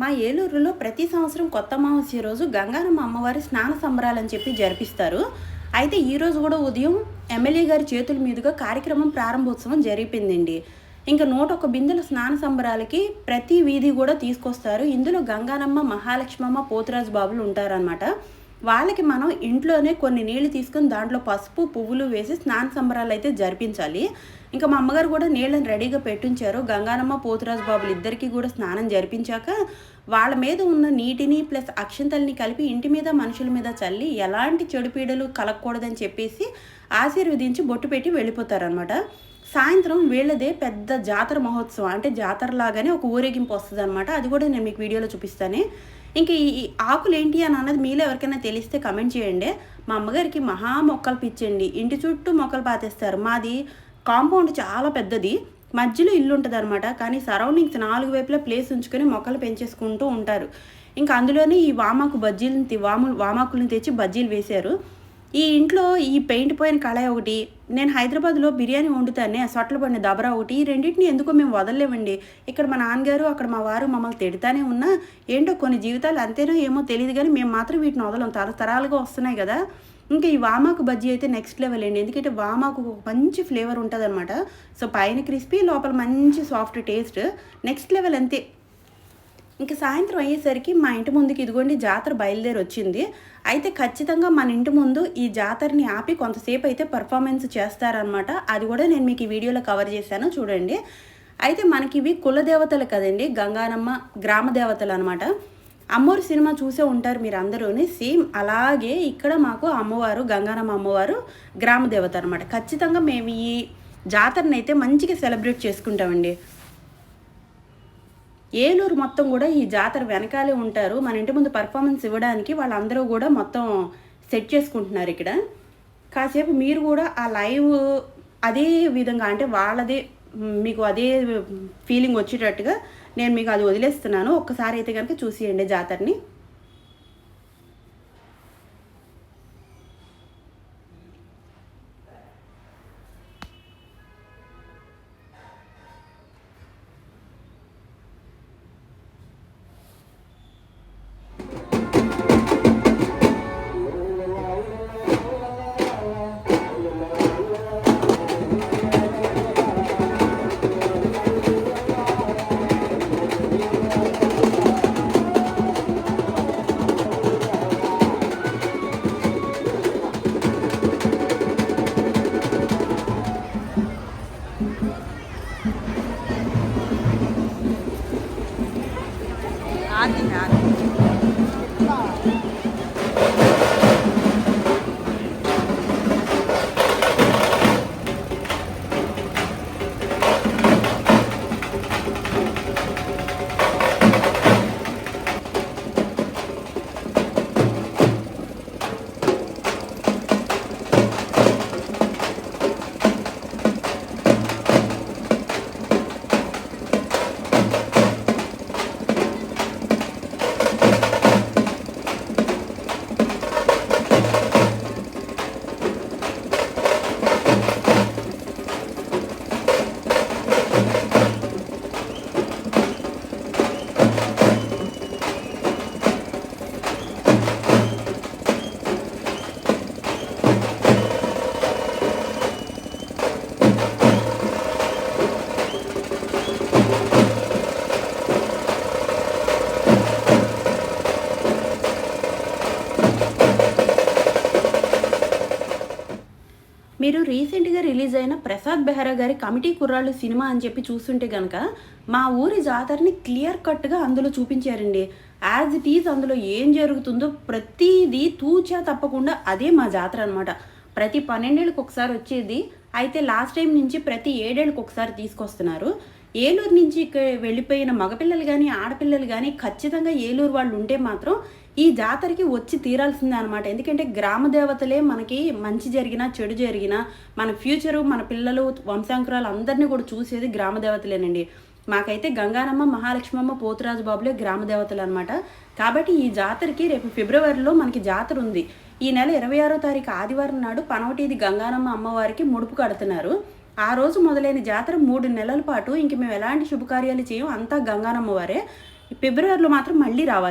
మా ఏలూరులో ప్రతి సంవత్సరం కొత్త అమావాస్య రోజు గంగానమ్మ అమ్మవారి స్నాన సంబరాలని చెప్పి జరిపిస్తారు. అయితే ఈరోజు కూడా ఉదయం ఎమ్మెల్యే గారి చేతుల మీదుగా కార్యక్రమం ప్రారంభోత్సవం జరిపిందండి. ఇంకా నూట ఒక బిందెల స్నాన సంబరాలకి ప్రతి వీధి కూడా తీసుకొస్తారు. ఇందులో గంగానమ్మ మహాలక్ష్మమ్మ పోతురాజు బాబులు ఉంటారనమాట వాళ్ళకి మనం ఇంట్లోనే కొన్ని నీళ్ళు తీసుకొని దాంట్లో పసుపు పువ్వులు వేసి స్నాన సంబరాలు అయితే జరిపించాలి. ఇంకా మా అమ్మగారు కూడా నీళ్ళని రెడీగా పెట్టించారు. గంగానమ్మ పోతురాజు బాబులు ఇద్దరికీ కూడా స్నానం జరిపించాక వాళ్ళ మీద ఉన్న నీటిని ప్లస్ అక్షంతల్ని కలిపి ఇంటి మీద మనుషుల మీద చల్లి ఎలాంటి చెడు పీడలు కలగకూడదని చెప్పేసి ఆశీర్వదించి బొట్టు పెట్టి వెళ్ళిపోతారనమాట సాయంత్రం వీళ్ళదే పెద్ద జాతర మహోత్సవం. అంటే జాతర లాగానే ఒక ఊరేగింపు వస్తుంది అనమాట అది కూడా నేను మీకు వీడియోలో చూపిస్తాను. ఇంకా ఈ ఆకులు ఏంటి అని అన్నది మీలో ఎవరికైనా తెలిస్తే కమెంట్ చేయండి. మా అమ్మగారికి మహా మొక్కలు పిచ్చండి. ఇంటి చుట్టూ మొక్కలు పాతేస్తారు. మాది కాంపౌండ్ చాలా పెద్దది. మధ్యలో ఇల్లు ఉంటుంది అనమాట కానీ సరౌండింగ్స్ నాలుగు వైపులా ప్లేస్ ఉంచుకొని మొక్కలు పెంచేసుకుంటూ ఉంటారు. ఇంకా అందులోనే ఈ వామాకు బజ్జీలను వాము వామాకులను తెచ్చి బజ్జీలు వేశారు. ఈ ఇంట్లో ఈ పెయింట్ పోయిన కళాయి ఒకటి నేను హైదరాబాద్లో బిర్యానీ వండుతానే ఆ సొట్ల పడిన దబరా ఒకటి ఈ రెండింటిని ఎందుకో మేము వదలలేమండి. ఇక్కడ మా నాన్నగారు అక్కడ మా వారు మమ్మల్ని తిడతానే ఉన్నా ఏంటో కొన్ని జీవితాలు అంతేనో ఏమో తెలియదు కానీ మేము మాత్రం వీటిని వదలం. తరతరాలుగా వస్తున్నాయి కదా. ఇంకా ఈ వామాకు బజ్జీ అయితే నెక్స్ట్ లెవెల్ అండి. ఎందుకంటే వామాకు ఒక మంచి ఫ్లేవర్ ఉంటుంది అనమాట సో పైన క్రిస్పీ లోపల మంచి సాఫ్ట్ టేస్ట్ నెక్స్ట్ లెవెల్ అంతే. ఇంకా సాయంత్రం అయ్యేసరికి మా ఇంటి ముందుకి ఇదిగోండి జాతర బయలుదేరి వచ్చింది అయితే ఖచ్చితంగా మన ఇంటి ముందు ఈ జాతరని ఆపి కొంతసేపు అయితే పర్ఫార్మెన్స్ చేస్తారనమాట అది కూడా నేను మీకు ఈ వీడియోలో కవర్ చేశాను చూడండి. అయితే మనకి ఇవి కుల దేవతలు కదండి గంగానమ్మ గ్రామ దేవతలు అనమాట అమ్మవారి సినిమా చూసే ఉంటారు మీరు అందరూని సేమ్ అలాగే ఇక్కడ మాకు అమ్మవారు గంగానమ్మ అమ్మవారు గ్రామ దేవత అనమాట ఖచ్చితంగా మేము ఈ జాతరని అయితే మంచిగా సెలబ్రేట్ చేసుకుంటామండి. ఏలూరు మొత్తం కూడా ఈ జాతర వెనకాలే ఉంటారు. మన ఇంటి ముందు పర్ఫార్మెన్స్ ఇవ్వడానికి వాళ్ళందరూ కూడా మొత్తం సెట్ చేసుకుంటున్నారు ఇక్కడ. కాసేపు మీరు కూడా ఆ లైవ్ అదే విధంగా అంటే వాళ్ళదే మీకు అదే ఫీలింగ్ వచ్చేటట్టుగా నేను మీకు అది వదిలేస్తున్నాను. ఒక్కసారి అయితే కనుక చూసేయండి జాతరని. 俺今天 మీరు రీసెంట్గా రిలీజ్ అయిన ప్రసాద్ బెహ్రా గారి కమిటీ కుర్రాళ్ళు సినిమా అని చెప్పి చూస్తుంటే కనుక మా ఊరి జాతరని క్లియర్ కట్గా అందులో చూపించారండి. యాజ్ ఇట్ ఈజ్ అందులో ఏం జరుగుతుందో ప్రతిదీ తూచా తప్పకుండా అదే మా జాతర అనమాట ప్రతి పన్నెండేళ్ళకి ఒకసారి వచ్చేది. అయితే లాస్ట్ టైం నుంచి ప్రతి ఏడేళ్ళకి ఒకసారి తీసుకొస్తున్నారు. ఏలూరు నుంచి వెళ్ళిపోయిన మగపిల్లలు కానీ ఆడపిల్లలు కానీ ఖచ్చితంగా ఏలూరు వాళ్ళు ఉంటే మాత్రం ఈ జాతరకి వచ్చి తీరాల్సిందే అనమాట ఎందుకంటే గ్రామ దేవతలే మనకి మంచి జరిగినా చెడు జరిగినా మన ఫ్యూచరు మన పిల్లలు వంశాంకురాలు అందరినీ కూడా చూసేది గ్రామ దేవతలేనండి. మాకైతే గంగానమ్మ మహాలక్ష్మమ్మ పోతురాజు బాబులే గ్రామ దేవతలు అనమాట కాబట్టి ఈ జాతరకి రేపు ఫిబ్రవరిలో మనకి జాతర ఉంది. ఈ నెల ఇరవై ఆరో తారీఖు ఆదివారం నాడు పనవటిది గంగానమ్మ అమ్మవారికి ముడుపు కడుతున్నారు. ఆ రోజు మొదలైన జాతర మూడు నెలల పాటు ఇంక మేము ఎలాంటి శుభకార్యాలు చేయం అంతా గంగానమ్మ వారే. ఫిబ్రవరిలో మాత్రం మళ్ళీ రావాలి.